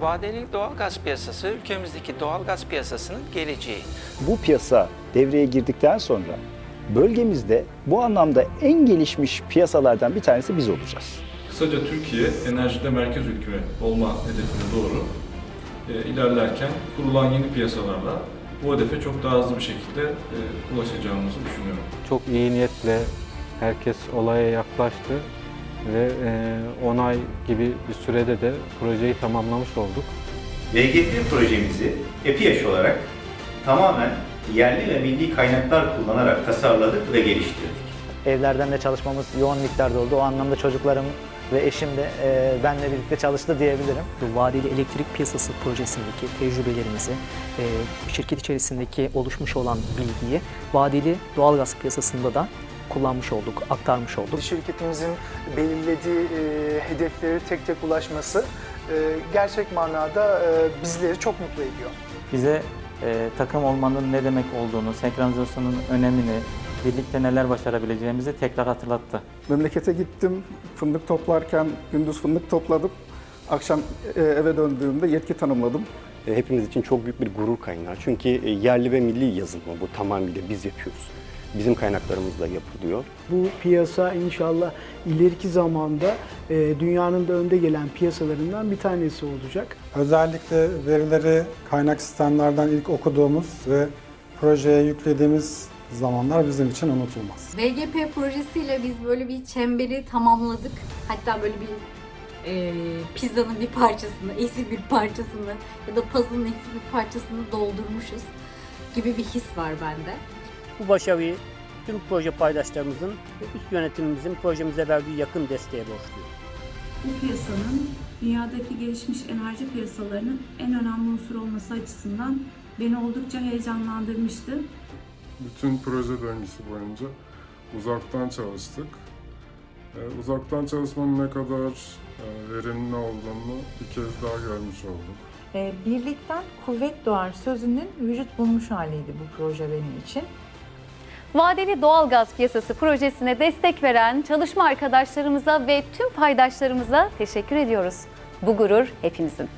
Vadeli doğalgaz piyasası ülkemizdeki doğalgaz piyasasının geleceği. Bu piyasa devreye girdikten sonra bölgemizde bu anlamda en gelişmiş piyasalardan bir tanesi biz olacağız. Kısaca Türkiye enerjide merkez ülke olma hedefine doğru e, ilerlerken kurulan yeni piyasalarla bu hedefe çok daha hızlı bir şekilde e, ulaşacağımızı düşünüyorum. Çok iyi niyetle herkes olaya yaklaştı ve e, 10 ay gibi bir sürede de projeyi tamamlamış olduk. VGP projemizi EPİAŞ olarak tamamen yerli ve milli kaynaklar kullanarak tasarladık ve geliştirdik. Evlerden de çalışmamız yoğun miktarda oldu. O anlamda çocuklarım ve eşim de e, benle birlikte çalıştı diyebilirim. Vadeli elektrik piyasası projesindeki tecrübelerimizi, e, şirket içerisindeki oluşmuş olan bilgiyi vadeli doğalgaz piyasasında da kullanmış olduk, aktarmış olduk. Şirketimizin belirlediği e, hedeflere tek tek ulaşması e, gerçek manada e, bizleri çok mutlu ediyor. bize e, takım olmanın ne demek olduğunu, senkronizasyonun önemini, birlikte neler başarabileceğimizi tekrar hatırlattı. Memlekete gittim, fındık toplarken gündüz fındık topladım. Akşam e, eve döndüğümde yetki tanımladım. E, hepimiz için çok büyük bir gurur kaynağı. Çünkü e, yerli ve milli yazılımı bu tamamıyla biz yapıyoruz. Bizim kaynaklarımızla yapılıyor. Bu piyasa inşallah ileriki zamanda e, dünyanın da önde gelen piyasalarından bir tanesi olacak. Özellikle verileri kaynak sistemlerden ilk okuduğumuz ve projeye yüklediğimiz zamanlar bizim için unutulmaz. VGP projesiyle biz böyle bir çemberi tamamladık. Hatta böyle bir e, pizzanın bir parçasını, eksik bir parçasını ya da puzzle'ın eksik bir parçasını doldurmuşuz gibi bir his var bende. Bu başarıyı tüm proje paydaşlarımızın ve üst yönetimimizin projemize verdiği yakın desteğe borçluyuz. Bu piyasanın dünyadaki gelişmiş enerji piyasalarının en önemli unsur olması açısından beni oldukça heyecanlandırmıştı. Bütün proje döngüsü boyunca uzaktan çalıştık. E, uzaktan çalışmanın ne kadar e, verimli olduğunu bir kez daha görmüş olduk. birlikten kuvvet doğar sözünün vücut bulmuş haliydi bu proje benim için. Vadeli doğalgaz piyasası projesine destek veren çalışma arkadaşlarımıza ve tüm paydaşlarımıza teşekkür ediyoruz. Bu gurur hepimizin.